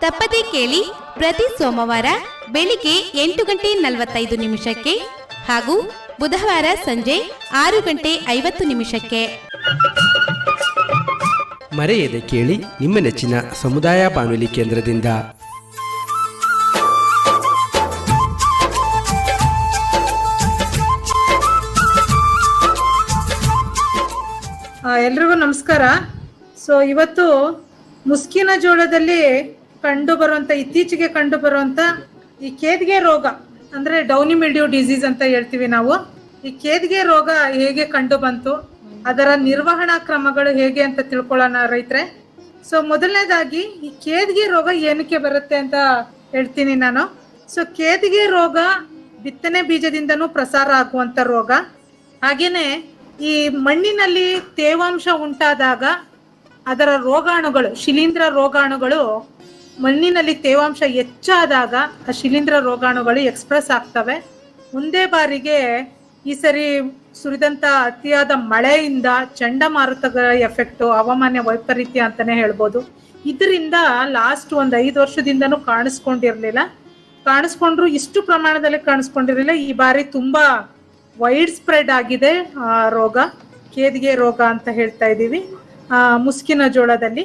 ತಪ್ಪದೇ ಕೇಳಿ ಪ್ರತಿ ಸೋಮವಾರ ಬೆಳಿಗ್ಗೆ ಎಂಟು ಗಂಟೆ ನಲವತ್ತೈದು ನಿಮಿಷಕ್ಕೆ ಹಾಗೂ ಬುಧವಾರ ಸಂಜೆ ಆರು ಗಂಟೆ ಐವತ್ತು ನಿಮಿಷಕ್ಕೆ. ಮರೆಯದೆ ಕೇಳಿ ನಿಮ್ಮ ನೆಚ್ಚಿನ ಸಮುದಾಯ ಬಾನುಲಿ ಕೇಂದ್ರದಿಂದ. ಆ, ಎಲ್ರಿಗೂ ನಮಸ್ಕಾರ. ಸೊ ಇವತ್ತು ಮುಸ್ಕಿನ ಜೋಳದಲ್ಲಿ ಕಂಡು ಬರುವಂತ ಇತ್ತೀಚೆಗೆ ಕಂಡು ಬರುವಂತ ಈ ಕೇದಿಗೆ ರೋಗ, ಅಂದ್ರೆ ಡೌನಿ ಮಿಲ್ಡ್ಯೂ ಡಿಸೀಸ್ ಅಂತ ಹೇಳ್ತೀವಿ ನಾವು. ಈ ಕೇದಿಗೆ ರೋಗ ಹೇಗೆ ಕಂಡು ಬಂತು ಅದರ ನಿರ್ವಹಣಾ ಕ್ರಮಗಳು ಹೇಗೆ ಅಂತ ತಿಳ್ಕೊಳ್ಳೋಣ ರೈತ್ರೆ. ಸೊ, ಮೊದಲನೇದಾಗಿ ಈ ಕೇದಿಗೆ ರೋಗ ಏನಕ್ಕೆ ಬರುತ್ತೆ ಅಂತ ಹೇಳ್ತೀನಿ ನಾನು. ಸೊ, ಕೇದಿಗೆ ರೋಗ ಬಿತ್ತನೆ ಬೀಜದಿಂದನೂ ಪ್ರಸಾರ ಆಗುವಂತ ರೋಗ. ಹಾಗೇನೆ ಈ ಮಣ್ಣಿನಲ್ಲಿ ತೇವಾಂಶ ಉಂಟಾದಾಗ ಅದರ ರೋಗಾಣುಗಳು, ಶಿಲೀಂಧ್ರ ರೋಗಾಣುಗಳು ಮಣ್ಣಿನಲ್ಲಿ ತೇವಾಂಶ ಹೆಚ್ಚಾದಾಗ ಆ ಶಿಲೀಂಧ್ರ ರೋಗಾಣುಗಳು ಎಕ್ಸ್ಪ್ರೆಸ್ ಆಗ್ತವೆ. ಒಂದೇ ಬಾರಿಗೆ ಈ ಸರಿ ಸುರಿದಂತ ಅತಿಯಾದ ಮಳೆಯಿಂದ ಚಂಡಮಾರುತಗಳ ಎಫೆಕ್ಟು ಹವಾಮಾನ ವೈಪರೀತ್ಯ ಅಂತಾನೆ ಹೇಳ್ಬೋದು. ಇದರಿಂದ ಲಾಸ್ಟ್ ಒಂದು ಐದು ವರ್ಷದಿಂದನೂ ಕಾಣಿಸ್ಕೊಂಡಿರಲಿಲ್ಲ. ಕಾಣಿಸ್ಕೊಂಡ್ರು ಇಷ್ಟು ಪ್ರಮಾಣದಲ್ಲಿ ಕಾಣಿಸ್ಕೊಂಡಿರಲಿಲ್ಲ. ಈ ಬಾರಿ ತುಂಬಾ ವೈಡ್ ಸ್ಪ್ರೆಡ್ ಆಗಿದೆ ರೋಗ, ಕೇದಿಗೆ ರೋಗ ಅಂತ ಹೇಳ್ತಾ ಇದ್ದೀವಿ ಮುಸ್ಕಿನ ಜೋಳದಲ್ಲಿ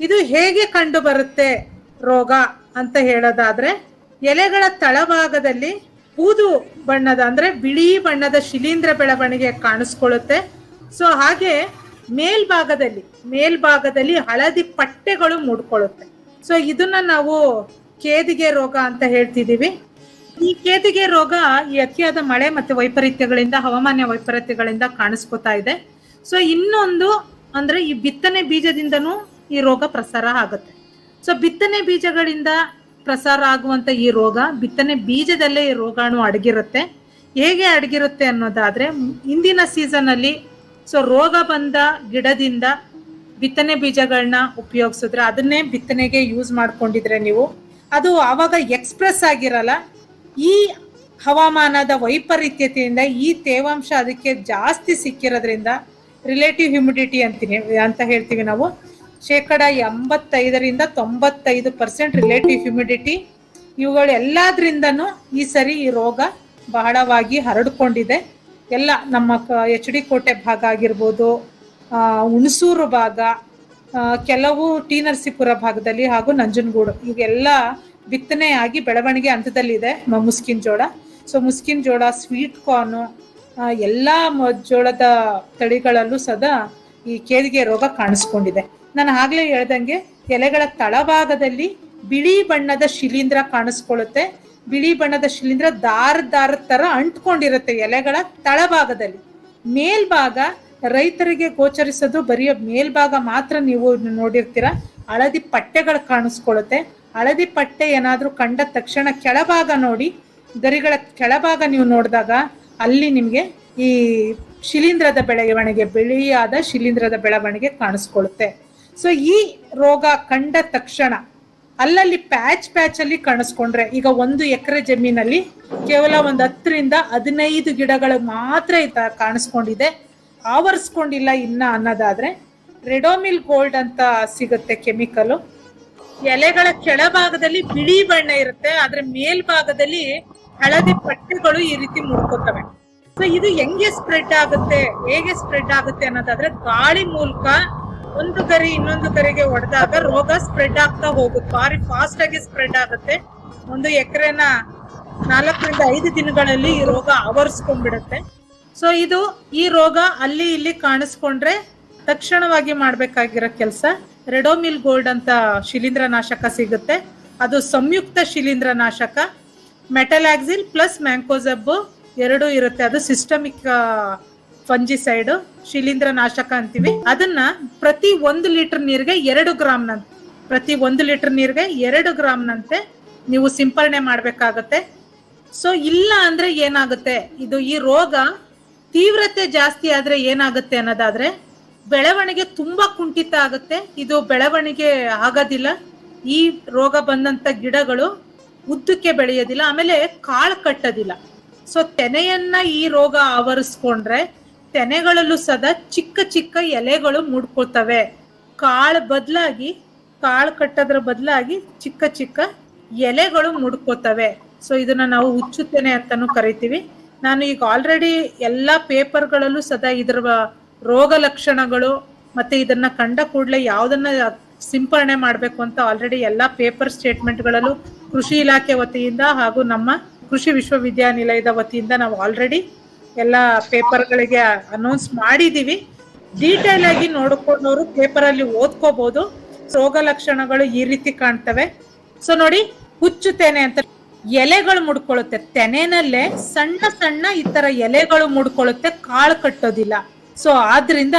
ಇದು ಹೇಗೆ ಕಂಡು ಬರುತ್ತೆ? ರೋಗ ಅಂತ ಹೇಳೋದಾದ್ರೆ ಎಲೆಗಳ ತಳಭಾಗದಲ್ಲಿ ಬೂದು ಬಣ್ಣದ ಅಂದ್ರೆ ಬಿಳಿ ಬಣ್ಣದ ಶಿಲೀಂಧ್ರ ಬೆಳವಣಿಗೆ ಕಾಣಿಸ್ಕೊಳ್ಳುತ್ತೆ. ಸೊ ಹಾಗೆ ಮೇಲ್ಭಾಗದಲ್ಲಿ ಮೇಲ್ಭಾಗದಲ್ಲಿ ಹಳದಿ ಪಟ್ಟೆಗಳು ಮೂಡ್ಕೊಳ್ಳುತ್ತೆ. ಸೊ ಇದನ್ನ ನಾವು ಕೇದಿಗೆ ರೋಗ ಅಂತ ಹೇಳ್ತಿದೀವಿ. ಈ ಕೇದಿಗೆ ರೋಗ ಈ ಅತಿಯಾದ ಮಳೆ ಮತ್ತೆ ವೈಪರೀತ್ಯಗಳಿಂದ, ಹವಾಮಾನ ವೈಪರೀತ್ಯಗಳಿಂದ ಕಾಣಿಸ್ಕೊತಾ ಇದೆ. ಸೊ ಇನ್ನೊಂದು ಅಂದ್ರೆ ಈ ಬಿತ್ತನೆ ಬೀಜದಿಂದನೂ ಈ ರೋಗ ಪ್ರಸಾರ ಆಗುತ್ತೆ. ಸೊ ಬಿತ್ತನೆ ಬೀಜಗಳಿಂದ ಪ್ರಸಾರ ಆಗುವಂತ ಈ ರೋಗ, ಬಿತ್ತನೆ ಬೀಜದಲ್ಲೇ ಈ ರೋಗಾಣು ಅಡಗಿರುತ್ತೆ. ಹೇಗೆ ಅಡಗಿರುತ್ತೆ ಅನ್ನೋದಾದ್ರೆ, ಇಂದಿನ ಸೀಸನ್ ಅಲ್ಲಿ ಸೊ ರೋಗ ಬಂದ ಗಿಡದಿಂದ ಬಿತ್ತನೆ ಬೀಜಗಳನ್ನ ಉಪಯೋಗಿಸಿದ್ರೆ ಅದನ್ನೇ ಬಿತ್ತನೆಗೆ ಯೂಸ್ ಮಾಡ್ಕೊಂಡಿದ್ರೆ ನೀವು. ಅದು ಆವಾಗ ಎಕ್ಸ್ಪ್ರೆಸ್ ಆಗಿರಲ್ಲ. ಈ ಹವಾಮಾನದ ವೈಪರೀತ್ಯತೆಯಿಂದ, ಈ ತೇವಾಂಶ ಅದಕ್ಕೆ ಜಾಸ್ತಿ ಸಿಕ್ಕಿರೋದ್ರಿಂದ ರಿಲೇಟಿವ್ ಹ್ಯುಮಿಡಿಟಿ ಅಂತೀನಿ ಅಂತ ಹೇಳ್ತೀವಿ ನಾವು. ಶೇಕಡ ಎಂಬತ್ತೈದರಿಂದ ತೊಂಬತ್ತೈದು ಪರ್ಸೆಂಟ್ ರಿಲೇಟಿವ್ ಹ್ಯುಮಿಡಿಟಿ ಇವುಗಳು ಎಲ್ಲಾದ್ರಿಂದನೂ ಈ ಸರಿ ಈ ರೋಗ ಬಹಳವಾಗಿ ಹರಡಿಕೊಂಡಿದೆ. ಎಲ್ಲ ನಮ್ಮ ಎಚ್ ಡಿ ಕೋಟೆ ಭಾಗ ಆಗಿರ್ಬೋದು ಹುಣಸೂರು ಭಾಗ ಕೆಲವು ಟಿ ನರಸೀಪುರ ಭಾಗದಲ್ಲಿ ಹಾಗೂ ನಂಜನಗೂಡು ಇವೆಲ್ಲ ಬಿತ್ತನೆಯಾಗಿ ಬೆಳವಣಿಗೆ ಹಂತದಲ್ಲಿದೆ ಮುಸ್ಕಿನ ಜೋಳ. ಸೊ ಮುಸ್ಕಿನ್ ಜೋಳ ಸ್ವೀಟ್ ಕಾರ್ನು ಎಲ್ಲ ಜೋಳದ ತಳಿಗಳಲ್ಲೂ ಸದಾ ಈ ಕೇದಿಗೆ ರೋಗ ಕಾಣಿಸ್ಕೊಂಡಿದೆ. ನಾನು ಆಗ್ಲೇ ಹೇಳ್ದಂಗೆ ಎಲೆಗಳ ತಳಭಾಗದಲ್ಲಿ ಬಿಳಿ ಬಣ್ಣದ ಶಿಲೀಂಧ್ರ ಕಾಣಿಸ್ಕೊಳ್ಳುತ್ತೆ. ಬಿಳಿ ಬಣ್ಣದ ಶಿಲೀಂಧ್ರ ದಾರ ದಾರದ ತರ ಅಂಟ್ಕೊಂಡಿರುತ್ತೆ ಎಲೆಗಳ ತಳಭಾಗದಲ್ಲಿ. ಮೇಲ್ಭಾಗ ರೈತರಿಗೆ ಗೋಚರಿಸೋದು ಬರೀ ಮೇಲ್ಭಾಗ ಮಾತ್ರ ನೀವು ನೋಡಿರ್ತೀರ. ಹಳದಿ ಪಟ್ಟೆಗಳು ಕಾಣಿಸ್ಕೊಳ್ಳುತ್ತೆ. ಹಳದಿ ಪಟ್ಟೆ ಏನಾದರೂ ಕಂಡ ತಕ್ಷಣ ಕೆಳಭಾಗ ನೋಡಿ, ಗರಿಗಳ ಕೆಳಭಾಗ ನೀವು ನೋಡಿದಾಗ ಅಲ್ಲಿ ನಿಮಗೆ ಈ ಶಿಲೀಂಧ್ರದ ಬೆಳವಣಿಗೆ, ಬಿಳಿಯಾದ ಶಿಲೀಂಧ್ರದ ಬೆಳವಣಿಗೆ ಕಾಣಿಸ್ಕೊಳ್ಳುತ್ತೆ. ಸೊ ಈ ರೋಗ ಕಂಡ ತಕ್ಷಣ ಅಲ್ಲಲ್ಲಿ ಪ್ಯಾಚ್ ಪ್ಯಾಚ್ ಅಲ್ಲಿ ಕಾಣಿಸ್ಕೊಂಡ್ರೆ, ಈಗ ಒಂದು ಎಕರೆ ಜಮೀನಲ್ಲಿ ಕೇವಲ ಒಂದು ಹತ್ತರಿಂದ ಹದಿನೈದು ಗಿಡಗಳು ಮಾತ್ರ ಈ ತರ ಕಾಣಿಸ್ಕೊಂಡಿದೆ. ಆವರಿಸ್ಕೊಂಡಿಲ್ಲ ಇನ್ನ ಅನ್ನೋದಾದ್ರೆ ರೆಡೋಮಿಲ್ ಗೋಲ್ಡ್ ಅಂತ ಸಿಗುತ್ತೆ ಕೆಮಿಕಲ್. ಎಲೆಗಳ ಕೆಳಭಾಗದಲ್ಲಿ ಬಿಳಿ ಬಣ್ಣ ಇರುತ್ತೆ, ಆದ್ರೆ ಮೇಲ್ಭಾಗದಲ್ಲಿ ಹಳದಿ ಪಟ್ಟೆಗಳು ಈ ರೀತಿ ಮುಡ್ಕೋತವೆ ಸೊ ಇದು ಹೆಂಗೆ ಸ್ಪ್ರೆಡ್ ಆಗುತ್ತೆ, ಹೇಗೆ ಸ್ಪ್ರೆಡ್ ಆಗುತ್ತೆ ಅನ್ನೋದಾದ್ರೆ ಗಾಳಿ ಮೂಲಕ ಒಂದು ಗರಿ ಇನ್ನೊಂದು ಗರಿಗೆ ಹೊಡೆದಾಗ ರೋಗ ಸ್ಪ್ರೆಡ್ ಆಗ್ತಾ ಹೋಗುತ್ತೆ. ಭಾರಿ ಫಾಸ್ಟ್ ಆಗಿ ಸ್ಪ್ರೆಡ್ ಆಗುತ್ತೆ. ಒಂದು ಎಕರೆನ ನಾಲ್ಕರಿಂದ ಐದು ದಿನಗಳಲ್ಲಿ ಈ ರೋಗ ಆವರಿಸ್ಕೊಂಡ್ಬಿಡುತ್ತೆ. ಸೊ ಇದು ಈ ರೋಗ ಅಲ್ಲಿ ಇಲ್ಲಿ ಕಾಣಿಸ್ಕೊಂಡ್ರೆ ತಕ್ಷಣವಾಗಿ ಮಾಡಬೇಕಾಗಿರೋ ಕೆಲಸ. ರೆಡೋಮಿಲ್ ಗೋಲ್ಡ್ ಅಂತ ಶಿಲೀಂಧ್ರ ನಾಶಕ ಸಿಗುತ್ತೆ. ಅದು ಸಂಯುಕ್ತ ಶಿಲೀಂಧ್ರ ನಾಶಕ ಮೆಟಲಾಕ್ಸಿಲ್ ಪ್ಲಸ್ ಮ್ಯಾಂಕೋಸಬ್ಬು ಎರಡು ಇರುತ್ತೆ. ಅದು ಸಿಸ್ಟಮಿಕ್ ಫಂಜಿಸೈಡ್ ಶಿಲೀಂಧ್ರ ನಾಶಕ ಅಂತೀವಿ. ಅದನ್ನ ಪ್ರತಿ ಒಂದು ಲೀಟರ್ ನೀರಿಗೆ ಎರಡು ಗ್ರಾಮ್ನಂತೆ ಪ್ರತಿ ಒಂದು ಲೀಟರ್ ನೀರಿಗೆ ಎರಡು ಗ್ರಾಮ್ನಂತೆ ನೀವು ಸಿಂಪರಣೆ ಮಾಡಬೇಕಾಗತ್ತೆ. ಸೊ, ಇಲ್ಲ ಅಂದ್ರೆ ಏನಾಗುತ್ತೆ? ಇದು ಈ ರೋಗ ತೀವ್ರತೆ ಜಾಸ್ತಿ ಆದ್ರೆ ಏನಾಗುತ್ತೆ ಅನ್ನೋದಾದ್ರೆ, ಬೆಳವಣಿಗೆ ತುಂಬಾ ಕುಂಠಿತ ಆಗುತ್ತೆ. ಇದು ಬೆಳವಣಿಗೆ ಆಗೋದಿಲ್ಲ. ಈ ರೋಗ ಬಂದಂತ ಗಿಡಗಳು ಉದ್ದಕ್ಕೆ ಬೆಳೆಯೋದಿಲ್ಲ. ಆಮೇಲೆ ಕಾಳು ಕಟ್ಟೋದಿಲ್ಲ. ಸೊ, ತೆನೆಯನ್ನ ಈ ರೋಗ ಆವರಿಸ್ಕೊಂಡ್ರೆ ತೆನೆಗಳಲ್ಲೂ ಸದಾ ಚಿಕ್ಕ ಚಿಕ್ಕ ಎಲೆಗಳು ಮೂಡ್ಕೊಳ್ತವೆ. ಕಾಳು ಬದಲಾಗಿ, ಕಾಳು ಕಟ್ಟೋದ್ರ ಬದಲಾಗಿ ಚಿಕ್ಕ ಚಿಕ್ಕ ಎಲೆಗಳು ಮುಡ್ಕೋತವೆ ಸೊ ಇದನ್ನ ನಾವು ಹುಚ್ಚುತ್ತೇನೆ ಅಂತಾನು ಕರಿತೀವಿ. ನಾನು ಈಗ ಆಲ್ರೆಡಿ ಎಲ್ಲಾ ಪೇಪರ್ಗಳಲ್ಲೂ ಸದಾ ಇದರ ರೋಗ ಲಕ್ಷಣಗಳು ಮತ್ತೆ ಇದನ್ನ ಕಂಡ ಕೂಡಲೇ ಯಾವುದನ್ನ ಸಿಂಪರಣೆ ಮಾಡಬೇಕು ಅಂತ ಆಲ್ರೆಡಿ ಎಲ್ಲಾ ಪೇಪರ್ ಸ್ಟೇಟ್ಮೆಂಟ್ಗಳಲ್ಲೂ ಕೃಷಿ ಇಲಾಖೆ ವತಿಯಿಂದ ಹಾಗೂ ನಮ್ಮ ಕೃಷಿ ವಿಶ್ವವಿದ್ಯಾನಿಲಯದ ವತಿಯಿಂದ ನಾವು ಆಲ್ರೆಡಿ ಎಲ್ಲ ಪೇಪರ್ಗಳಿಗೆ ಅನೌನ್ಸ್ ಮಾಡಿದೀವಿ. ಡೀಟೇಲ್ ಆಗಿ ನೋಡ್ಕೊಂಡವರು ಪೇಪರ್ ಅಲ್ಲಿ ಓದ್ಕೋಬಹುದು ರೋಗ ಲಕ್ಷಣಗಳು ಈ ರೀತಿ ಕಾಣ್ತವೆ. ಸೊ ನೋಡಿ, ಹುಚ್ಚು ತೆನೆ ಅಂತ ಎಲೆಗಳು ಮುಡ್ಕೊಳ್ಳುತ್ತೆ. ತೆನೆನಲ್ಲೇ ಸಣ್ಣ ಸಣ್ಣ ಈ ತರ ಎಲೆಗಳು ಮುಡ್ಕೊಳ್ಳುತ್ತೆ, ಕಾಳು ಕಟ್ಟೋದಿಲ್ಲ. ಸೊ ಆದ್ರಿಂದ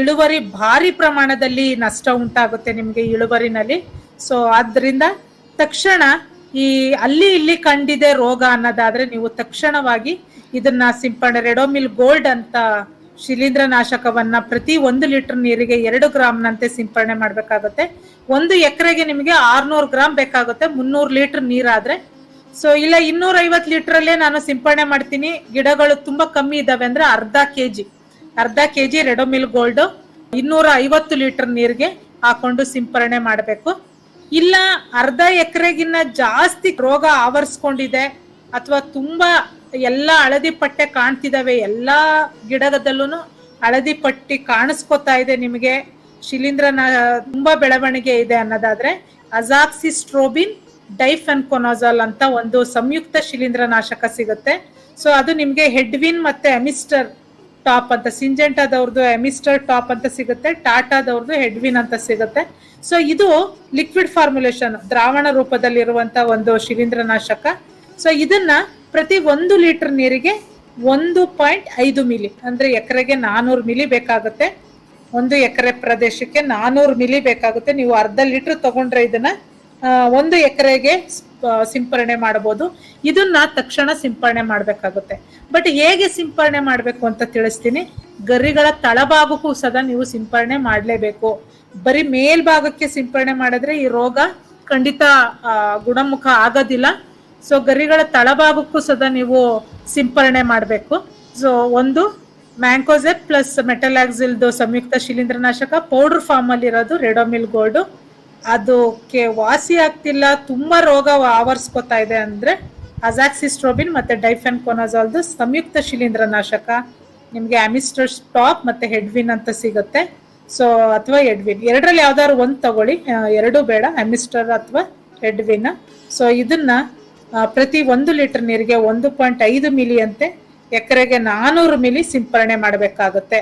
ಇಳುವರಿ ಭಾರಿ ಪ್ರಮಾಣದಲ್ಲಿ ನಷ್ಟ ಉಂಟಾಗುತ್ತೆ ನಿಮ್ಗೆ ಇಳುವರಿನಲ್ಲಿ. ಸೊ ಆದ್ರಿಂದ ತಕ್ಷಣ ಈ ಅಲ್ಲಿ ಇಲ್ಲಿ ಕಂಡಿದೆ ರೋಗ ಅನ್ನೋದಾದ್ರೆ ನೀವು ತಕ್ಷಣವಾಗಿ ಇದನ್ನ ಸಿಂಪಡಣೆ ರೆಡೋಮಿಲ್ ಗೋಲ್ಡ್ ಅಂತ ಶಿಲೀಂಧ್ರ ನಾಶಕವನ್ನ ಪ್ರತಿ ಒಂದು ಲೀಟರ್ ನೀರಿಗೆ ಎರಡು ಗ್ರಾಮ್ನಂತೆ ಸಿಂಪರಣೆ ಮಾಡಬೇಕಾಗುತ್ತೆ. ಒಂದು ಎಕರೆಗೆ ನಿಮಗೆ ಆರ್ನೂರು ಗ್ರಾಮ್ ಬೇಕಾಗುತ್ತೆ, ಮುನ್ನೂರು ಲೀಟರ್ ನೀರಾದ್ರೆ. ಸೊ ಇಲ್ಲ ಇನ್ನೂರ ಐವತ್ತು ಲೀಟರ್ ಅಲ್ಲೇ ನಾನು ಸಿಂಪರಣೆ ಮಾಡ್ತೀನಿ. ಗಿಡಗಳು ತುಂಬಾ ಕಮ್ಮಿ ಇದಾವೆ ಅಂದ್ರೆ ಅರ್ಧ ಕೆ ಜಿ ಅರ್ಧ ಕೆ ಜಿ ರೆಡೋಮಿಲ್ ಗೋಲ್ಡ್ ಇನ್ನೂರ ಐವತ್ತು ಲೀಟರ್ ನೀರಿಗೆ ಹಾಕೊಂಡು ಸಿಂಪರಣೆ ಮಾಡಬೇಕು. ಇಲ್ಲ, ಅರ್ಧ ಎಕರೆಗಿನ್ನ ಜಾಸ್ತಿ ರೋಗ ಆವರಿಸ್ಕೊಂಡಿದೆ ಅಥವಾ ತುಂಬಾ ಎಲ್ಲಾ ಹಳದಿ ಪಟ್ಟೆ ಕಾಣ್ತಿದಾವೆ, ಎಲ್ಲ ಗಿಡದಲ್ಲೂ ಹಳದಿ ಪಟ್ಟಿ ಕಾಣಿಸ್ಕೊತಾ ಇದೆ ನಿಮಗೆ. ಶಿಲೀಂಧ್ರನ ತುಂಬಾ ಬೆಳವಣಿಗೆ ಇದೆ ಅನ್ನೋದಾದ್ರೆ ಅಜಾಕ್ಸಿಸ್ಟ್ರೋಬಿನ್ ಡೈಫೆನ್ಕೊನಾಜಾಲ್ ಅಂತ ಒಂದು ಸಂಯುಕ್ತ ಶಿಲೀಂಧ್ರ ನಾಶಕ ಸಿಗುತ್ತೆ. ಸೊ ಅದು ನಿಮಗೆ ಹೆಡ್ವಿನ್ ಮತ್ತೆ ಅಮಿಸ್ಟರ್ ಟಾಪ್ ಅಂತ ಸಿಂಜೆಂಟಾದವ್ರದ್ದು ಎಮಿಸ್ಟರ್ ಟಾಪ್ ಅಂತ ಸಿಗುತ್ತೆ ಟಾಟಾದವ್ರದ್ದು ಹೆಡ್ವಿನ್ ಅಂತ ಸಿಗುತ್ತೆ. ಸೊ ಇದು ಲಿಕ್ವಿಡ್ ಫಾರ್ಮುಲೇಷನ್ ದ್ರಾವಣ ರೂಪದಲ್ಲಿರುವಂತ ಒಂದು ಶಿಲೀಂಧ್ರನಾಶಕ. ಸೊ ಇದನ್ನ ಪ್ರತಿ ಒಂದು ಲೀಟರ್ ನೀರಿಗೆ ಒಂದು ಪಾಯಿಂಟ್ ಐದು ಮಿಲಿ, ಅಂದ್ರೆ ಎಕರೆಗೆ ನಾನೂರು ಮಿಲಿ ಬೇಕಾಗುತ್ತೆ. ಒಂದು ಎಕರೆ ಪ್ರದೇಶಕ್ಕೆ ನಾನೂರು ಮಿಲಿ ಬೇಕಾಗುತ್ತೆ. ನೀವು ಅರ್ಧ ಲೀಟರ್ ತಗೊಂಡ್ರೆ ಇದನ್ನ ಒಂದು ಎಕರೆಗೆ ಸಿಂಪರಣೆ ಮಾಡಬಹುದು. ಇದನ್ನ ತಕ್ಷಣ ಸಿಂಪರಣೆ ಮಾಡಬೇಕಾಗುತ್ತೆ. ಬಟ್ ಹೇಗೆ ಸಿಂಪರಣೆ ಮಾಡಬೇಕು ಅಂತ ತಿಳಿಸ್ತೀನಿ. ಗರಿಗಳ ತಳಭಾಗಕ್ಕೂ ಸದಾ ನೀವು ಸಿಂಪರಣೆ ಮಾಡಲೇಬೇಕು. ಬರೀ ಮೇಲ್ಭಾಗಕ್ಕೆ ಸಿಂಪರಣೆ ಮಾಡಿದ್ರೆ ಈ ರೋಗ ಖಂಡಿತ ಗುಣಮುಖ ಆಗೋದಿಲ್ಲ. ಸೊ ಗರಿಗಳ ತಳಭಾಗಕ್ಕೂ ಸದಾ ನೀವು ಸಿಂಪರಣೆ ಮಾಡಬೇಕು. ಸೊ ಒಂದು, ಮ್ಯಾಂಕೋಸೆಪ್ ಪ್ಲಸ್ ಮೆಟಲಾಕ್ಸಿಲ್ದು ಸಂಯುಕ್ತ ಶಿಲೀಂಧ್ರನಾಶಕ, ಪೌಡರ್ ಫಾರ್ಮ್ ಅಲ್ಲಿ ಇರೋದು ರೆಡೋಮಿಲ್ ಗೋಲ್ಡ್. ಅದಕ್ಕೆ ವಾಸಿ ಆಗ್ತಿಲ್ಲ, ತುಂಬಾ ರೋಗ ಆವರಿಸ್ಕೊತಾ ಇದೆ ಅಂದ್ರೆ ಅಜಾಕ್ಸಿಸ್ಟ್ರೋಬಿನ್ ಮತ್ತೆ ಡೈಫೆನ್ ಕೊನಜಾಲ್ದು ಸಂಯುಕ್ತ ಶಿಲೀಂಧ್ರನಾಶಕ. ನಿಮ್ಗೆ ಅಮಿಸ್ಟರ್ ಸ್ಟಾಪ್ ಮತ್ತೆ ಹೆಡ್ವಿನ್ ಅಂತ ಸಿಗುತ್ತೆ. ಸೊ ಅಥವಾ ಎಡ್ವಿನ್ ಎರಡರಲ್ಲಿ ಯಾವ್ದಾದ್ರು ಒಂದ್ ತಗೊಳ್ಳಿ. ಎರಡು ಬೇಡ ಅಮಿಸ್ಟರ್ ಅಥವಾ ಹೆಡ್ವಿನ್. ಸೊ ಇದನ್ನ ಪ್ರತಿ ಒಂದು ಲೀಟರ್ ನೀರಿಗೆ ಒಂದು ಪಾಯಿಂಟ್ ಐದು ಮಿಲಿ ಅಂತೆ ಎಕರೆಗೆ ನಾನೂರು ಮಿಲಿ ಸಿಂಪರಣೆ ಮಾಡಬೇಕಾಗುತ್ತೆ.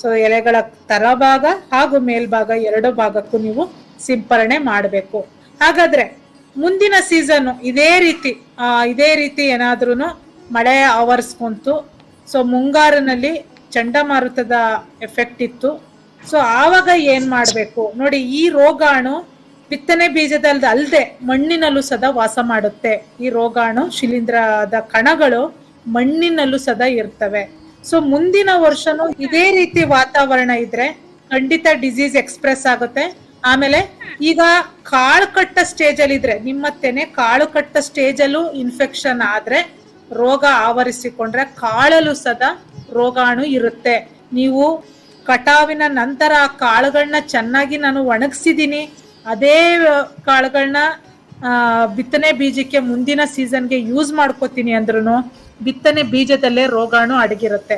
ಸೊ ಎಲೆಗಳ ತರಭಾಗ ಹಾಗೂ ಮೇಲ್ಭಾಗ ಎರಡು ಭಾಗಕ್ಕೂ ನೀವು ಸಿಂಪರಣೆ ಮಾಡಬೇಕು. ಹಾಗಾದ್ರೆ ಮುಂದಿನ ಸೀಸನ್ನು ಇದೇ ರೀತಿ ಇದೇ ರೀತಿ ಏನಾದ್ರೂ ಮಳೆ ಆವರಿಸ್ಕೊಂತು. ಸೊ ಮುಂಗಾರಿನಲ್ಲಿ ಚಂಡಮಾರುತದ ಎಫೆಕ್ಟ್ ಇತ್ತು. ಸೊ ಆವಾಗ ಏನು ಮಾಡಬೇಕು? ನೋಡಿ, ಈ ರೋಗಾಣು ಬಿತ್ತನೆ ಬೀಜದಲ್ದ ಅಲ್ದೆ ಮಣ್ಣಿನಲ್ಲೂ ಸದಾ ವಾಸ ಮಾಡುತ್ತೆ. ಈ ರೋಗಾಣು, ಶಿಲೀಂಧ್ರದ ಕಣಗಳು ಮಣ್ಣಿನಲ್ಲೂ ಸದಾ ಇರ್ತವೆ. ಸೊ ಮುಂದಿನ ವರ್ಷನೂ ಇದೇ ರೀತಿ ವಾತಾವರಣ ಇದ್ರೆ ಖಂಡಿತ ಡಿಸೀಸ್ ಎಕ್ಸ್ಪ್ರೆಸ್ ಆಗುತ್ತೆ. ಆಮೇಲೆ ಈಗ ಕಾಳು ಕಟ್ಟ ಸ್ಟೇಜ್ ಅಲ್ಲಿ ಇದ್ರೆ, ನಿಮ್ಮ ತೆನೆ ಕಾಳು ಕಟ್ಟ ಸ್ಟೇಜ್ ಅಲ್ಲೂ ಇನ್ಫೆಕ್ಷನ್ ಆದ್ರೆ ರೋಗ ಆವರಿಸಿಕೊಂಡ್ರೆ ಕಾಳಲ್ಲೂ ಸದಾ ರೋಗಾಣು ಇರುತ್ತೆ. ನೀವು ಕಟಾವಿನ ನಂತರ ಆ ಕಾಳುಗಳನ್ನ ಚೆನ್ನಾಗಿ ನಾನು ಒಣಗಿಸಿದೀನಿ ಅದೇ ಕಾಳುಗಳನ್ನ ಬಿತ್ತನೆ ಬೀಜಕ್ಕೆ ಮುಂದಿನ ಸೀಸನ್ಗೆ ಯೂಸ್ ಮಾಡ್ಕೋತೀನಿ ಅಂದ್ರೂ ಬಿತ್ತನೆ ಬೀಜದಲ್ಲೇ ರೋಗಾಣು ಅಡಗಿರುತ್ತೆ.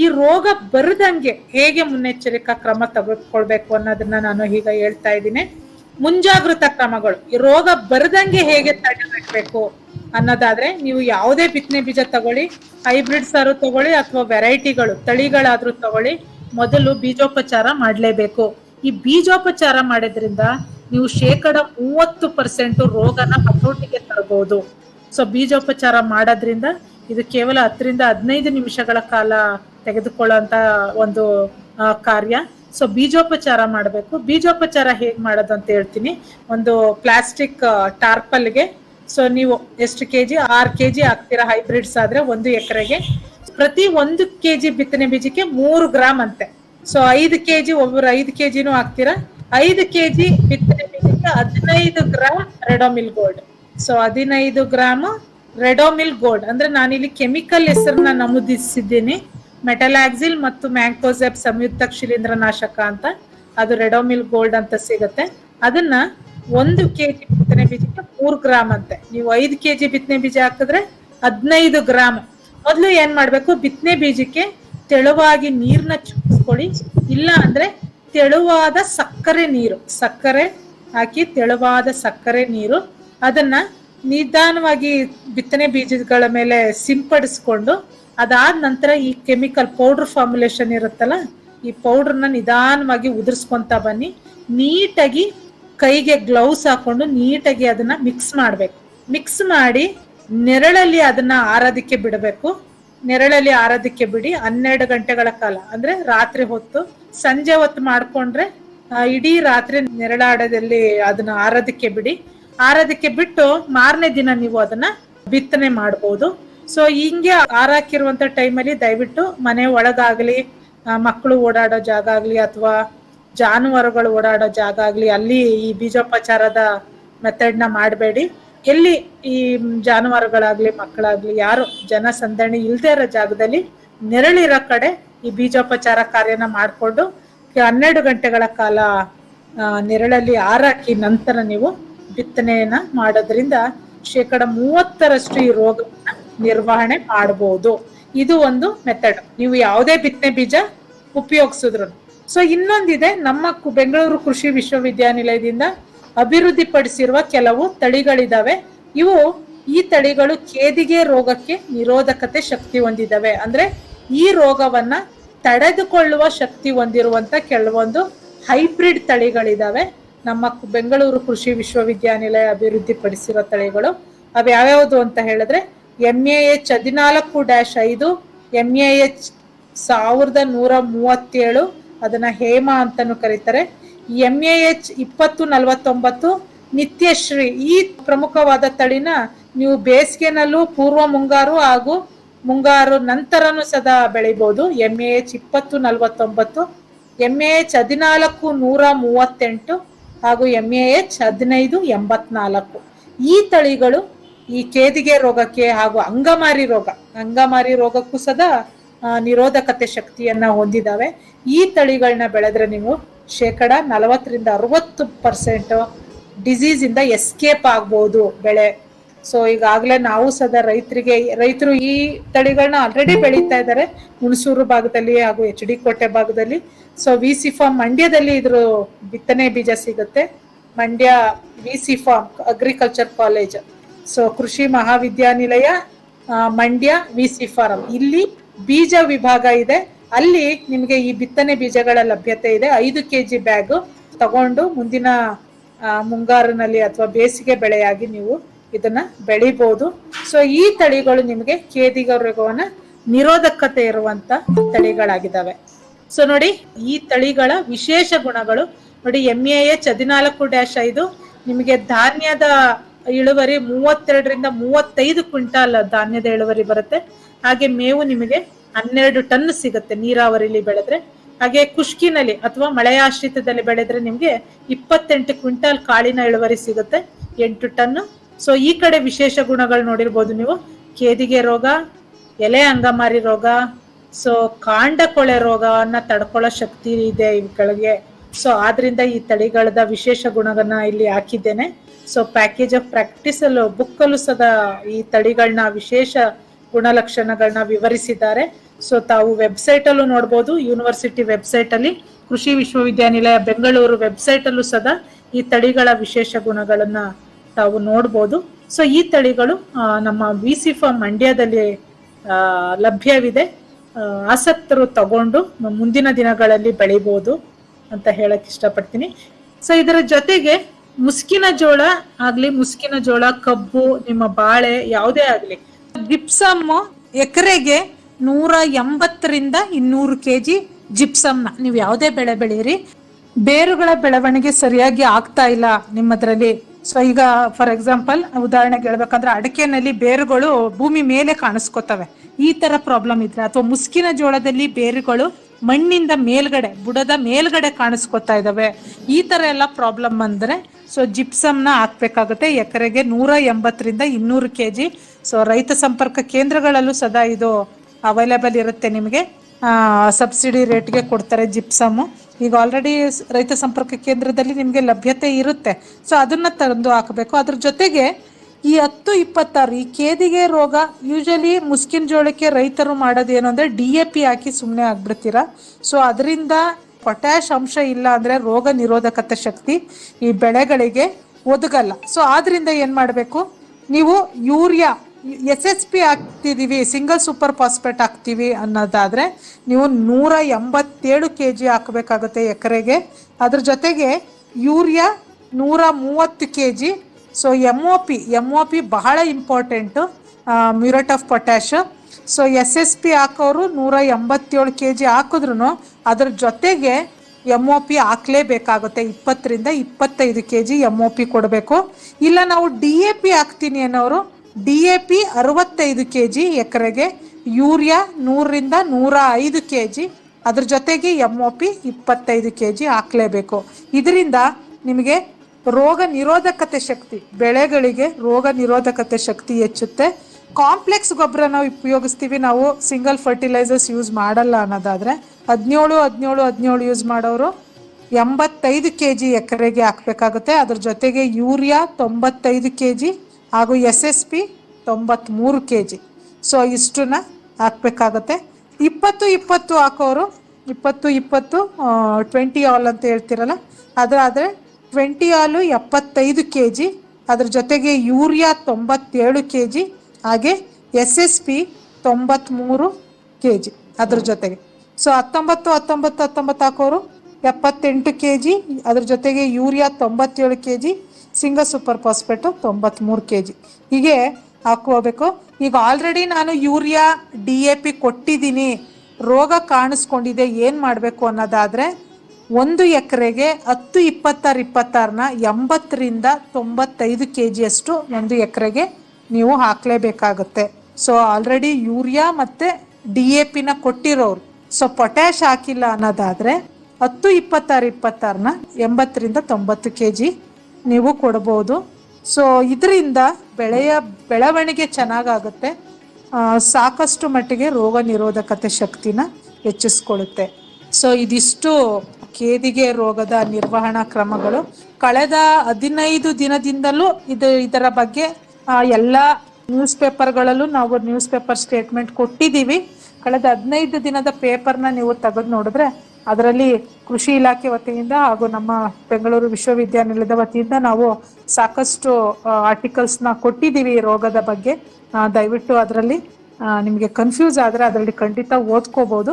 ಈ ರೋಗ ಬರದಂಗೆ ಹೇಗೆ ಮುನ್ನೆಚ್ಚರಿಕಾ ಕ್ರಮ ತೆಗೆದುಕೊಳ್ಬೇಕು ಅನ್ನೋದನ್ನ ನಾನು ಈಗ ಹೇಳ್ತಾ ಇದ್ದೀನಿ. ಮುಂಜಾಗೃತಾ ಕ್ರಮಗಳು. ರೋಗ ಬರದಂಗೆ ಹೇಗೆ ತಡೆಗಟ್ಟಬೇಕು ಅನ್ನೋದಾದ್ರೆ ನೀವು ಯಾವುದೇ ಬಿತ್ತನೆ ಬೀಜ ತಗೊಳ್ಳಿ, ಹೈಬ್ರಿಡ್ ಸಾರು ತಗೊಳ್ಳಿ ಅಥವಾ ವೆರೈಟಿಗಳು, ತಳಿಗಳಾದ್ರೂ ತಗೊಳ್ಳಿ ಮೊದಲು ಬೀಜೋಪಚಾರ ಮಾಡಲೇಬೇಕು. ಈ ಬೀಜೋಪಚಾರ ಮಾಡೋದ್ರಿಂದ ನೀವು ಶೇಕಡ ಮೂವತ್ತು ಪರ್ಸೆಂಟ್ ರೋಗನ ಹತೋಟಿಗೆ ತರಬಹುದು ಸೊ, ಬೀಜೋಪಚಾರ ಮಾಡೋದ್ರಿಂದ ಇದು ಕೇವಲ ಹತ್ತರಿಂದ ಹದಿನೈದು ನಿಮಿಷಗಳ ಕಾಲ ತೆಗೆದುಕೊಳ್ಳುವಂತ ಒಂದು ಕಾರ್ಯ. ಸೊ ಬೀಜೋಪಚಾರ ಮಾಡಬೇಕು. ಬೀಜೋಪಚಾರ ಹೇಗ್ ಮಾಡೋದು ಅಂತ ಹೇಳ್ತೀನಿ. ಒಂದು ಪ್ಲಾಸ್ಟಿಕ್ ಟಾರ್ಪಲ್ಗೆ ಸೊ ನೀವು ಎಷ್ಟು ಕೆಜಿ? ಆರ್ ಕೆಜಿ ಹಾಕ್ತೀರಾ ಹೈಬ್ರಿಡ್ಸ್ ಆದ್ರೆ ಒಂದು ಎಕರೆಗೆ. ಪ್ರತಿ ಒಂದು ಕೆಜಿ ಬಿತ್ತನೆ ಬೀಜಕ್ಕೆ ಮೂರು ಗ್ರಾಮ್ ಅಂತೆ. ಸೊ ಐದು ಕೆಜಿ ಒಬ್ಬರು ಐದು ಕೆ ಜಿನೂ ಹಾಕ್ತೀರಾ? ಐದು ಕೆಜಿ ಬಿತ್ತನೆ ಬೀಜಕ್ಕೆ ಹದಿನೈದು ಗ್ರಾಮ್ ರೆಡೋಮಿಲ್ ಗೋಲ್ಡ್. ಸೊ ಹದಿನೈದು ಗ್ರಾಮ್ ರೆಡೋಮಿಲ್ ಗೋಲ್ಡ್. ಅಂದ್ರೆ ನಾನಿಲ್ಲಿ ಕೆಮಿಕಲ್ ಹೆಸರನ್ನ ನಮೂದಿಸಿದ್ದೀನಿ. ಮೆಟಲಾಕ್ಸಿಲ್ ಮತ್ತು ಮ್ಯಾಂಕೋಸೆಪ್ ಸಂಯುಕ್ತ ಶಿಲೀಂಧ್ರನಾಶಕ ಅಂತ, ಅದು ರೆಡೋಮಿಲ್ ಗೋಲ್ಡ್ ಅಂತ ಸಿಗುತ್ತೆ. ಅದನ್ನ ಒಂದು ಕೆಜಿ ಬಿತ್ತನೆ ಬೀಜಕ್ಕೆ ಮೂರು ಗ್ರಾಮ್ ಅಂತೆ. ನೀವು ಐದು ಕೆಜಿ ಬಿತ್ತನೆ ಬೀಜ ಹಾಕಿದ್ರೆ ಹದಿನೈದು ಗ್ರಾಮ್. ಮೊದಲು ಏನ್ ಮಾಡ್ಬೇಕು? ಬಿತ್ತನೆ ಬೀಜಕ್ಕೆ ತೆಳುವಾಗಿ ನೀರನ್ನ ಚುಚ್ಕೊಳ್ಳಿ. ಇಲ್ಲ ಅಂದ್ರೆ ತೆಳುವಾದ ಸಕ್ಕರೆ ನೀರು. ಸಕ್ಕರೆ ಹಾಕಿ ತೆಳುವಾದ ಸಕ್ಕರೆ ನೀರು. ಅದನ್ನ ನಿಧಾನವಾಗಿ ಬಿತ್ತನೆ ಬೀಜಗಳ ಮೇಲೆ ಸಿಂಪಡಿಸ್ಕೊಂಡು ಅದಾದ ನಂತರ ಈ ಕೆಮಿಕಲ್ ಪೌಡರ್ ಫಾರ್ಮುಲೇಷನ್ ಇರುತ್ತಲ್ಲ, ಈ ಪೌಡರ್ನ ನಿಧಾನವಾಗಿ ಉದುರಿಸ್ಕೊಂತ ಬನ್ನಿ. ನೀಟಾಗಿ ಕೈಗೆ ಗ್ಲೌಸ್ ಹಾಕೊಂಡು ನೀಟಾಗಿ ಅದನ್ನ ಮಿಕ್ಸ್ ಮಾಡಬೇಕು. ಮಿಕ್ಸ್ ಮಾಡಿ ನೆರಳಲ್ಲಿ ಅದನ್ನ ಆರೋದಕ್ಕೆ ಬಿಡಬೇಕು. ನೆರಳಲ್ಲಿ ಆರೋದಕ್ಕೆ ಬಿಡಿ. ಹನ್ನೆರಡು ಗಂಟೆಗಳ ಕಾಲ, ಅಂದ್ರೆ ರಾತ್ರಿ ಹೊತ್ತು. ಸಂಜೆ ಹೊತ್ತು ಮಾಡ್ಕೊಂಡ್ರೆ ಇಡೀ ರಾತ್ರಿ ನೆರಳಾಡದಲ್ಲಿ ಅದನ್ನ ಆರೋದಕ್ಕೆ ಬಿಡಿ. ಆರೋದಕ್ಕೆ ಬಿಟ್ಟು ಮಾರನೇ ದಿನ ನೀವು ಅದನ್ನ ಬಿತ್ತನೆ ಮಾಡ್ಬೋದು. ಸೊ ಹಿಂಗೆ ಆರಾಕಿರುವಂತ ಟೈಮಲ್ಲಿ ದಯವಿಟ್ಟು ಮನೆ ಒಳಗಾಗ್ಲಿ ಮಕ್ಕಳು ಓಡಾಡೋ ಜಾಗ ಆಗ್ಲಿ ಅಥವಾ ಜಾನುವಾರುಗಳು ಓಡಾಡೋ ಜಾಗ ಆಗ್ಲಿ, ಅಲ್ಲಿ ಈ ಬೀಜೋಪಚಾರದ ಮೆಥಡ್ನ ಮಾಡಬೇಡಿ. ಎಲ್ಲಿ ಈ ಜಾನುವಾರುಗಳಾಗ್ಲಿ, ಮಕ್ಕಳಾಗ್ಲಿ, ಯಾರು ಜನಸಂದಣಿ ಇಲ್ದೇ ಇರೋ ಜಾಗದಲ್ಲಿ ನೆರಳಿರೋ ಕಡೆ ಈ ಬೀಜೋಪಚಾರ ಕಾರ್ಯನ ಮಾಡಿಕೊಂಡು ಹನ್ನೆರಡು ಗಂಟೆಗಳ ಕಾಲ ನೆರಳಲ್ಲಿ ಆರಾಕಿ ನಂತರ ನೀವು ಬಿತ್ತನೆಯನ್ನ ಮಾಡೋದ್ರಿಂದ ಶೇಕಡ ಮೂವತ್ತರಷ್ಟು ಈ ರೋಗವನ್ನ ನಿರ್ವಹಣೆ ಮಾಡಬಹುದು ಇದು ಒಂದು ಮೆಥಡ್ ನೀವು ಯಾವುದೇ ಬಿತ್ತನೆ ಬೀಜ ಉಪಯೋಗಿಸಿದ್ರು ಸೊ ಇನ್ನೊಂದಿದೆ ನಮ್ಮ ಬೆಂಗಳೂರು ಕೃಷಿ ವಿಶ್ವವಿದ್ಯಾನಿಲಯದಿಂದ ಅಭಿವೃದ್ಧಿಪಡಿಸಿರುವ ಕೆಲವು ತಳಿಗಳಿದಾವೆ. ಇವು ಈ ತಳಿಗಳು ಕೇದಿಗೆ ರೋಗಕ್ಕೆ ನಿರೋಧಕತೆ ಶಕ್ತಿ ಹೊಂದಿದ್ದಾವೆ ಅಂದ್ರೆ ಈ ರೋಗವನ್ನ ತಡೆದುಕೊಳ್ಳುವ ಶಕ್ತಿ ಹೊಂದಿರುವಂತ ಕೆಲವೊಂದು ಹೈಬ್ರಿಡ್ ತಳಿಗಳಿದಾವೆ. ನಮ್ಮ ಬೆಂಗಳೂರು ಕೃಷಿ ವಿಶ್ವವಿದ್ಯಾನಿಲಯ ಅಭಿವೃದ್ಧಿಪಡಿಸಿರೋ ತಳಿಗಳು. ಅವು ಯಾವ್ಯಾವುದು ಅಂತ ಹೇಳಿದ್ರೆ ಎಂ ಎಚ್ ಹದಿನಾಲ್ಕು ಡ್ಯಾಶ್ ಐದು ಎಂ ಎ ಎಚ್ ಸಾವಿರದ ನೂರ ಮೂವತ್ತೇಳು, ಅದನ್ನ ಹೇಮ ಅಂತಾನು ಕರೀತಾರೆ. ಎಂ ಎ ಎಚ್ ಇಪ್ಪತ್ತು ನಲವತ್ತೊಂಬತ್ತು, ನಿತ್ಯಶ್ರೀ, ಈ ಪ್ರಮುಖವಾದ ತಳಿನ ನೀವು ಬೇಸಿಗೆನಲ್ಲೂ ಪೂರ್ವ ಮುಂಗಾರು ಹಾಗೂ ಮುಂಗಾರು ನಂತರನು ಸದಾ ಬೆಳಿಬಹುದು ಎಂ ಎ ಎಚ್ ಇಪ್ಪತ್ತು ನಲವತ್ತೊಂಬತ್ತು ಎಂ ಎ ಎಚ್ ಹದಿನಾಲ್ಕು ನೂರ ಮೂವತ್ತೆಂಟು ಹಾಗೂ ಎಂ ಎ ಎಚ್ ಹದಿನೈದು ಎಂಬತ್ನಾಲ್ಕು. ಈ ತಳಿಗಳು ಈ ಕೇದಿಗೆ ರೋಗಕ್ಕೆ ಹಾಗೂ ಅಂಗಮಾರಿ ರೋಗ, ಅಂಗಮಾರಿ ರೋಗಕ್ಕೂ ಸದಾ ನಿರೋಧಕತೆ ಶಕ್ತಿಯನ್ನ ಹೊಂದಿದಾವೆ. ಈ ತಳಿಗಳನ್ನ ಬೆಳೆದ್ರೆ ನೀವು ಶೇಕಡ ನಲವತ್ತರಿಂದ ಅರವತ್ತು ಪರ್ಸೆಂಟ್ ಡಿಸೀಸ್ ಇಂದ ಎಸ್ಕೇಪ್ ಆಗ್ಬೋದು ಬೆಳೆ. ಸೊ ಈಗಾಗಲೇ ನಾವು ಸದಾ ರೈತರಿಗೆ, ರೈತರು ಈ ತಳಿಗಳನ್ನ ಆಲ್ರೆಡಿ ಬೆಳೀತಾ ಇದ್ದಾರೆ. ಹುಣಸೂರು ಭಾಗದಲ್ಲಿ ಹಾಗೂ ಎಚ್ ಡಿ ಕೋಟೆ ಭಾಗದಲ್ಲಿ. ಸೊ ವಿ ಸಿ ಫಾರ್ಮ್ ಮಂಡ್ಯದಲ್ಲಿ ಇದ್ರ ಬಿತ್ತನೆ ಬೀಜ ಸಿಗುತ್ತೆ. Mandya V C farm agriculture college so ಕೃಷಿ ಮಹಾವಿದ್ಯಾನಿಲಯ ಮಂಡ್ಯ ವಿ ಸಿ ಫಾರಂ ಇಲ್ಲಿ ಬೀಜ ವಿಭಾಗ ಇದೆ. ಅಲ್ಲಿ ನಿಮಗೆ ಈ ಬಿತ್ತನೆ ಬೀಜಗಳ ಲಭ್ಯತೆ ಇದೆ. ಐದು ಕೆ ಜಿ ಬ್ಯಾಗ್ ತಗೊಂಡು ಮುಂದಿನ ಮುಂಗಾರಿನಲ್ಲಿ ಅಥವಾ ಬೇಸಿಗೆ ಬೆಳೆಯಾಗಿ ನೀವು ಇದನ್ನ ಬೆಳಿಬಹುದು ಸೊ ಈ ತಳಿಗಳು ನಿಮಗೆ ಕೇದಿಗ ರೋಗವನ್ನ ನಿರೋಧಕತೆ ಇರುವಂತ ತಳಿಗಳಾಗಿದ್ದಾವೆ. ಸೊ ನೋಡಿ, ಈ ತಳಿಗಳ ವಿಶೇಷ ಗುಣಗಳು. ನೋಡಿ ಎಂ ಎ ಎಚ್ ಹದಿನಾಲ್ಕು ಡ್ಯಾಶ್ ಐದು ನಿಮಗೆ ಧಾನ್ಯದ ಇಳುವರಿ ಮೂವತ್ತೆರಡರಿಂದ ಮೂವತ್ತೈದು ಕ್ವಿಂಟಾಲ್ ಧಾನ್ಯದ ಇಳುವರಿ ಬರುತ್ತೆ. ಹಾಗೆ ಮೇವು ನಿಮಗೆ ಹನ್ನೆರಡು ಟನ್ ಸಿಗುತ್ತೆ ನೀರಾವರಿಲಿ ಬೆಳೆದ್ರೆ. ಹಾಗೆ ಕುಷ್ಕಿನಲ್ಲಿ ಅಥವಾ ಮಳೆಯಾಶ್ರಿತದಲ್ಲಿ ಬೆಳೆದ್ರೆ ನಿಮಗೆ ಇಪ್ಪತ್ತೆಂಟು ಕ್ವಿಂಟಾಲ್ ಕಾಳಿನ ಇಳುವರಿ ಸಿಗುತ್ತೆ, ಎಂಟು ಟನ್. ಸೊ ಈ ಕಡೆ ವಿಶೇಷ ಗುಣಗಳು ನೋಡಿರ್ಬೋದು ನೀವು. ಕೇದಿಗೆ ರೋಗ, ಎಲೆ ಅಂಗಮಾರಿ ರೋಗ ಸೊ ಕಾಂಡ ಕೊಳೆ ರೋಗವನ್ನ ತಡ್ಕೊಳ್ಳೋ ಶಕ್ತಿ ಇದೆ ಇವುಗಳಿಗೆ ಸೊ ಆದ್ರಿಂದ ಈ ತಳಿಗಳದ ವಿಶೇಷ ಗುಣಗಳನ್ನ ಇಲ್ಲಿ ಹಾಕಿದ್ದೇನೆ. ಸೊ ಪ್ಯಾಕೇಜ್ ಆಫ್ ಪ್ರಾಕ್ಟೀಸ್ ಅಲ್ಲಿ ಬುಕ್ ಅಲ್ಲೂ ಸದಾ ಈ ತಳಿಗಳನ್ನ ವಿಶೇಷ ಗುಣಲಕ್ಷಣಗಳನ್ನ ವಿವರಿಸಿದ್ದಾರೆ. ಸೊ ತಾವು ವೆಬ್ಸೈಟ್ ಅಲ್ಲೂ ನೋಡಬಹುದು ಯೂನಿವರ್ಸಿಟಿ ವೆಬ್ಸೈಟ್ ಅಲ್ಲಿ, ಕೃಷಿ ವಿಶ್ವವಿದ್ಯಾನಿಲಯ ಬೆಂಗಳೂರು ವೆಬ್ಸೈಟ್ ಅಲ್ಲೂ ಸದಾ ಈ ತಳಿಗಳ ವಿಶೇಷ ಗುಣಗಳನ್ನ ತಾವು ನೋಡಬಹುದು ಸೊ ಈ ತಳಿಗಳು ನಮ್ಮ ವಿ ಸಿ ಫಾರ್ಮ್ ಮಂಡ್ಯದಲ್ಲಿ ಲಭ್ಯವಿದೆ. ಆಸಕ್ತರು ತಗೊಂಡು ಮುಂದಿನ ದಿನಗಳಲ್ಲಿ ಬೆಳಿಬಹುದು ಅಂತ ಹೇಳಕ್ ಇಷ್ಟಪಡ್ತೀನಿ. ಸೊ ಇದರ ಜೊತೆಗೆ ಮುಸ್ಕಿನ ಜೋಳ ಆಗ್ಲಿ, ಮುಸ್ಕಿನ ಜೋಳ, ಕಬ್ಬು, ನಿಮ್ಮ ಬಾಳೆ ಯಾವುದೇ ಆಗ್ಲಿ. ಜಿಪ್ಸಮ್ ಎಕರೆಗೆ ನೂರ ಎಂಬತ್ತರಿಂದ ಇನ್ನೂರು ಕೆಜಿ ಜಿಪ್ಸಮ್ನ. ನೀವು ಯಾವುದೇ ಬೆಳೆ ಬೆಳೀರಿ ಬೇರುಗಳ ಬೆಳವಣಿಗೆ ಸರಿಯಾಗಿ ಆಗ್ತಾ ಇಲ್ಲ ನಿಮ್ಮದ್ರಲ್ಲಿ. ಸೊ ಈಗ ಫಾರ್ ಎಕ್ಸಾಂಪಲ್ ಉದಾಹರಣೆಗೆ ಹೇಳ್ಬೇಕಂದ್ರೆ ಅಡಕೆನಲ್ಲಿ ಬೇರುಗಳು ಭೂಮಿ ಮೇಲೆ ಕಾಣಿಸ್ಕೊತವೆ. ಈ ತರ ಪ್ರಾಬ್ಲಮ್ ಇದ್ರೆ ಅಥವಾ ಮುಸ್ಕಿನ ಜೋಳದಲ್ಲಿ ಬೇರುಗಳು ಮಣ್ಣಿಂದ ಮೇಲ್ಗಡೆ, ಬುಡದ ಮೇಲ್ಗಡೆ ಕಾಣಿಸ್ಕೊತಾ ಇದಾವೆ. ಈ ತರ ಎಲ್ಲ ಪ್ರಾಬ್ಲಮ್ ಅಂದ್ರೆ ಸೊ ಜಿಪ್ಸಮ್ನ ಹಾಕ್ಬೇಕಾಗುತ್ತೆ. ಎಕರೆಗೆ ನೂರ ಎಂಬತ್ತರಿಂದ ಇನ್ನೂರು ಕೆ ಜಿ ಸೊ ರೈತ ಸಂಪರ್ಕ ಕೇಂದ್ರಗಳಲ್ಲೂ ಸದಾ ಇದು ಅವೈಲೇಬಲ್ ಇರುತ್ತೆ ನಿಮಗೆ. ಸಬ್ಸಿಡಿ ರೇಟ್ಗೆ ಕೊಡ್ತಾರೆ ಜಿಪ್ಸಮ್ಮು ಈಗ ಆಲ್ರೆಡಿ ರೈತ ಸಂಪರ್ಕ ಕೇಂದ್ರದಲ್ಲಿ ನಿಮಗೆ ಲಭ್ಯತೆ ಇರುತ್ತೆ. ಸೊ ಅದನ್ನ ತಂದು ಹಾಕಬೇಕು. ಅದ್ರ ಜೊತೆಗೆ ಈ ಹತ್ತು ಇಪ್ಪತ್ತಾರು, ಈ ಕೇದಿಗೆ ರೋಗ ಯೂಶಲಿ ಮುಸ್ಕಿನ ಜೋಳಕ್ಕೆ ರೈತರು ಮಾಡೋದೇನು ಅಂದರೆ ಡಿ ಎ ಪಿ ಹಾಕಿ ಸುಮ್ಮನೆ ಆಗ್ಬಿಡ್ತೀರಾ ಸೊ ಅದರಿಂದ ಪೊಟ್ಯಾಶ್ ಅಂಶ ಇಲ್ಲ ಅಂದರೆ ರೋಗ ನಿರೋಧಕತೆ ಶಕ್ತಿ ಈ ಬೆಳೆಗಳಿಗೆ ಒದಗಲ್ಲ. ಸೊ ಆದ್ರಿಂದ ಏನು ಮಾಡಬೇಕು? ನೀವು ಯೂರಿಯಾ, ಎಸ್ ಎಸ್ ಪಿ ಹಾಕ್ತಿದ್ದೀವಿ ಸಿಂಗಲ್ ಸೂಪರ್ ಫಾಸ್ಫೇಟ್ ಹಾಕ್ತೀವಿ ಅನ್ನೋದಾದ್ರೆ ನೀವು ನೂರ ಎಂಬತ್ತೇಳು ಕೆ ಜಿ ಹಾಕಬೇಕಾಗುತ್ತೆ ಎಕರೆಗೆ. ಅದ್ರ ಜೊತೆಗೆ ಯೂರಿಯಾ ನೂರ ಮೂವತ್ತು K G so M O P M O P ಬಹಳ important muriate of potash so S S P ಹಾಕೋರು ನೂರ ಎಂಬತ್ತೇಳು ಕೆ ಜಿ ಹಾಕಿದ್ರು ಅದ್ರ ಜೊತೆಗೆ ಎಂ ಒ ಪಿ ಹಾಕ್ಲೇಬೇಕಾಗುತ್ತೆ. ಇಪ್ಪತ್ತರಿಂದ ಇಪ್ಪತ್ತೈದು K G M O P ಕೊಡಬೇಕು. ಇಲ್ಲ ನಾವು ಡಿ ಎ ಪಿ ಹಾಕ್ತೀನಿ ಅನ್ನೋರು ಡಿ ಎ ಪಿ ಅರವತ್ತೈದು ಕೆ ಜಿ ಎಕರೆಗೆ, ಯೂರಿಯಾ ನೂರರಿಂದ ನೂರ ಐದು ಕೆ ಜಿ ಅದ್ರ ಜೊತೆಗೆ ಎಂ ಒ ಪಿ ಇಪ್ಪತ್ತೈದು ಕೆ ಜಿ ಹಾಕ್ಲೇಬೇಕು. ಇದರಿಂದ ನಿಮಗೆ ರೋಗ ನಿರೋಧಕತೆ ಶಕ್ತಿ, ಬೆಳೆಗಳಿಗೆ ರೋಗ ನಿರೋಧಕತೆ ಶಕ್ತಿ ಹೆಚ್ಚುತ್ತೆ. ಕಾಂಪ್ಲೆಕ್ಸ್ ಗೊಬ್ಬರ ನಾವು ಉಪಯೋಗಿಸ್ತೀವಿ, ನಾವು ಸಿಂಗಲ್ ಫರ್ಟಿಲೈಸರ್ಸ್ ಯೂಸ್ ಮಾಡಲ್ಲ ಅನ್ನೋದಾದ್ರೆ ಹದಿನೇಳು ಹದಿನೇಳು ಹದಿನೇಳು ಯೂಸ್ ಮಾಡೋರು ಎಂಬತ್ತೈದು ಕೆ ಜಿ ಎಕರೆಗೆ ಹಾಕಬೇಕಾಗುತ್ತೆ. ಅದ್ರ ಜೊತೆಗೆ ಯೂರಿಯಾ ತೊಂಬತ್ತೈದು ಕೆ ಜಿ ಹಾಗೂ ಎಸ್ ಎಸ್ ಪಿ ತೊಂಬತ್ತ್ಮೂರು ಕೆ ಜಿ ಸೊ ಇಷ್ಟನ್ನ ಹಾಕ್ಬೇಕಾಗತ್ತೆ. ಇಪ್ಪತ್ತು ಇಪ್ಪತ್ತು ಹಾಕೋರು, ಇಪ್ಪತ್ತು ಇಪ್ಪತ್ತು ಟ್ವೆಂಟಿ ಆಲ್ ಅಂತ ಹೇಳ್ತಿರಲ್ಲ ಅದಾದರೆ ಟ್ವೆಂಟಿ ಆಲು ಎಪ್ಪತ್ತೈದು ಕೆ ಜಿ ಅದ್ರ ಜೊತೆಗೆ ಯೂರಿಯಾ ತೊಂಬತ್ತೇಳು ಕೆ ಜಿ ಹಾಗೆ ಎಸ್ ಎಸ್ ಪಿ ತೊಂಬತ್ತ್ಮೂರು ಕೆ ಜಿ ಅದ್ರ ಜೊತೆಗೆ. ಸೊ ಹತ್ತೊಂಬತ್ತು ಹತ್ತೊಂಬತ್ತು ಹತ್ತೊಂಬತ್ತು ಹಾಕೋರು, ಎಪ್ಪತ್ತೆಂಟು ಕೆ ಜಿ ಅದ್ರ ಜೊತೆಗೆ ಯೂರಿಯಾ ತೊಂಬತ್ತೇಳು K G single super phosphate ತೊಂಬತ್ತ್ಮೂರು ಕೆ ಜಿ ಹೀಗೆ ಹಾಕೋಬೇಕು. ಈಗ ಆಲ್ರೆಡಿ ನಾನು ಯೂರಿಯಾ, ಡಿ ಎ ಪಿ ಕೊಟ್ಟಿದ್ದೀನಿ. ರೋಗ ಕಾಣಿಸ್ಕೊಂಡಿದೆ, ಏನು ಮಾಡಬೇಕು ಅನ್ನೋದಾದರೆ, ಒಂದು ಎಕರೆಗೆ ಹತ್ತು, ಇಪ್ಪತ್ತಾರು, ಇಪ್ಪತ್ತಾರನ್ನ ಎಂಬತ್ತರಿಂದ ತೊಂಬತ್ತೈದು ಕೆ ಜಿಯಷ್ಟು ಒಂದು ಎಕರೆಗೆ ನೀವು ಹಾಕಲೇಬೇಕಾಗುತ್ತೆ. ಸೊ ಆಲ್ರೆಡಿ ಯೂರಿಯಾ ಮತ್ತು ಡಿ ಎ ಪಿನ ಕೊಟ್ಟಿರೋರು. ಸೊ ಪೊಟ್ಯಾಶ್ ಹಾಕಿಲ್ಲ ಅನ್ನೋದಾದರೆ ಹತ್ತು, ಇಪ್ಪತ್ತಾರು, ಇಪ್ಪತ್ತಾರನ್ನ ಎಂಬತ್ತರಿಂದ ತೊಂಬತ್ತು ಕೆ ಜಿ ನೀವು ಕೊಡ್ಬೋದು. ಸೊ ಇದರಿಂದ ಬೆಳೆಯ ಬೆಳವಣಿಗೆ ಚೆನ್ನಾಗಾಗುತ್ತೆ. ಸಾಕಷ್ಟು ಮಟ್ಟಿಗೆ ರೋಗ ನಿರೋಧಕತೆ ಶಕ್ತಿನ ಹೆಚ್ಚಿಸ್ಕೊಳ್ಳುತ್ತೆ ಸೊ ಇದಿಷ್ಟು ಕೇದಿಗೆ ರೋಗದ ನಿರ್ವಹಣಾ ಕ್ರಮಗಳು. ಕಳೆದ ಹದಿನೈದು ದಿನದಿಂದಲೂ ಇದು, ಇದರ ಬಗ್ಗೆ ಎಲ್ಲ ನ್ಯೂಸ್ ಪೇಪರ್ಗಳಲ್ಲೂ ನಾವು ನ್ಯೂಸ್ ಪೇಪರ್ ಸ್ಟೇಟ್ಮೆಂಟ್ ಕೊಟ್ಟಿದ್ದೀವಿ. ಕಳೆದ ಹದಿನೈದು ದಿನದ ಪೇಪರ್ನ ನೀವು ತೆಗೆದು ನೋಡಿದ್ರೆ ಅದರಲ್ಲಿ ಕೃಷಿ ಇಲಾಖೆ ವತಿಯಿಂದ ಹಾಗೂ ನಮ್ಮ ಬೆಂಗಳೂರು ವಿಶ್ವವಿದ್ಯಾನಿಲಯದ ವತಿಯಿಂದ ನಾವು ಸಾಕಷ್ಟು ಆರ್ಟಿಕಲ್ಸ್ನ ಕೊಟ್ಟಿದ್ದೀವಿ ರೋಗದ ಬಗ್ಗೆ. ದಯವಿಟ್ಟು ಅದರಲ್ಲಿ ನಿಮಗೆ ಕನ್ಫ್ಯೂಸ್ ಆದರೆ ಅದರಲ್ಲಿ ಖಂಡಿತ ಓದ್ಕೋಬಹುದು